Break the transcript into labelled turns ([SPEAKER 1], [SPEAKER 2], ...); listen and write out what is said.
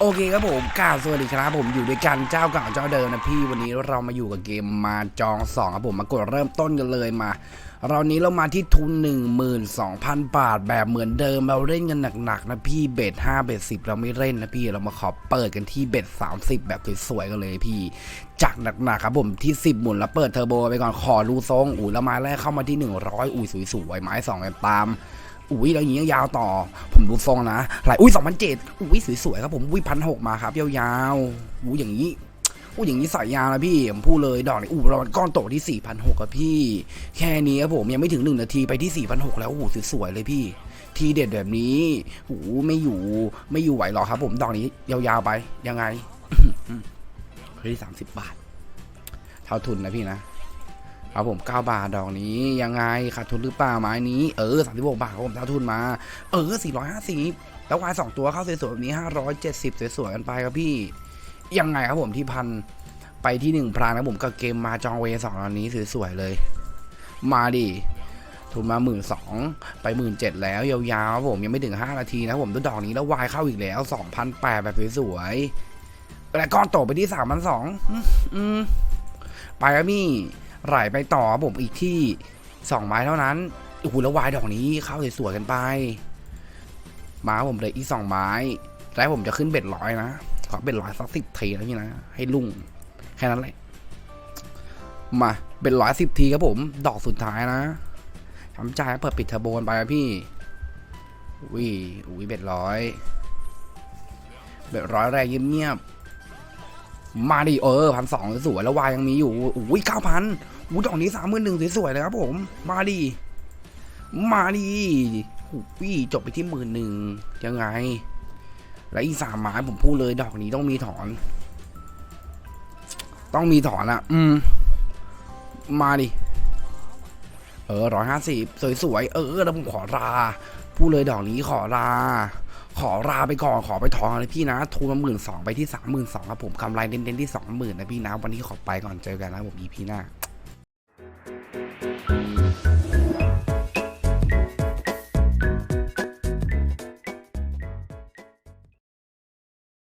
[SPEAKER 1] โอเคครับผมกาวสวัสดีครับผมอยู่ด้วยกันเจ้าเก่าเจ้าเดิมนะพี่วันนี้เรามาอยู่กับเกมมาจองสองครับผมมากดเริ่มต้นกันเลยมา เรานี้เรามาที่ทุน 12,000 บาทแบบเหมือนเดิมเราเล่นกันหนักๆนะพี่เบ็ด5เบ็ด10 เราไม่เล่นนะพี่เรามาขอเปิดกันที่เบ็ด30 แบบสวยๆกันเลยพี่จากหนักๆครับผมที่ 10 หมุนแล้วเปิดเทอร์โบไปก่อนขอรูทรงอุ้ยแล้วม้แรกเข้ามาที่ 100อุ้ยสวยๆไม้สองไปตาม อุ้ยแล้วอย่างนี้ยาวต่อ ผมดูทรงนะหลายอุ้ยสองพันเจ็ดอุ้ยสวยๆครับผมอุ้ยพันหกมาครับยาวๆอุ้อย่างนี้อุ้อย่างนี้สายยาวนะพี่ผมพูดเลยดอกนี้อู้เราก้อนโตที่สี่พันหกครับพี่ แค่นี้ครับผมยังไม่ถึงหนึ่งนาทีไปที่สี่พันหกแล้วโอ้สวยๆเลยพี่ ทีเด็ดแบบนี้โอ้โหไม่อยู่ไม่อยู่ไหวหรอกครับ ผมดอกนี้ยาวๆไปยังไงเฮ้ยสามสิบบาท เท่าทุนนะพี่นะ ครับผม 9 บาทดอกนี้ยังไงขาดทุนหรือเปล่าไม้นี้เออ36บาทครับผมเท่าทุนมา เออ 450 แล้ววายสองตัวเข้าสวยๆแบบนี้ 570 สวยๆกันไปครับพี่ ยังไงครับผมที่พันไปที่หนึ่งพรางนะผมกับเกมมาจองเวสองตอนนี้สวยๆเลย มาดิทุนมาหมื่นสองไปหมื่นเจ็ดแล้วยาวๆครับผมยังไม่ถึง 5 นาทีนะผมตัวดอกนี้แล้ววายเข้าอีกแล้ว2,008แบบสวยๆแล้วก้อนโตไปที่3,200อืมอืมไปครับพี่ ไหลไปต่อผมอีกที่สองไม้เท่านั้นโอ้โหแล้ววายดอกนี้เข้าสวยๆกันไป มาผมเลยอีกสองไม้แล้วผมจะขึ้นเบ็ดร้อยนะขอเบ็ดร้อยสักสิบทีนะพี่นะ ให้ลุ่งแค่นั้นแหละมาเบ็ดร้อยสิบทีครับผม ดอกสุดท้ายนะทำใจเปิดปิดเทอร์โบนไปครับพี่อุ้ยอุ้ยเบ็ดร้อยเบ็ดร้อยแรงเงียบ มาดิเออพันสองสวยแล้ววายยังมีอยู่อุ้ยเก้าพันอุ้ยดอกนี้สามหมื่นหนึ่งสวยๆเลยครับผม มาดิมาดิอุ้ยจบไปที่หมื่นหนึ่งยังไง และอีสามไม้ผมพูดเลยดอกนี้ต้องมีถอน ต้องมีถอนอะอืม มาดิ เออร้อยห้าสิบสวยๆ เออ แล้วผมขอลาพูดเลยดอกนี้ขอลา ขอลาไปก่อนขอไปทองเลยพี่นะทุนมาหมื่นสองไปที่สามหมื่นสองครับผมกำไรเน้นๆที่สองหมื่นนะพี่นะวันนี้ขอไปก่อนเจอกันนะผม EP หน้า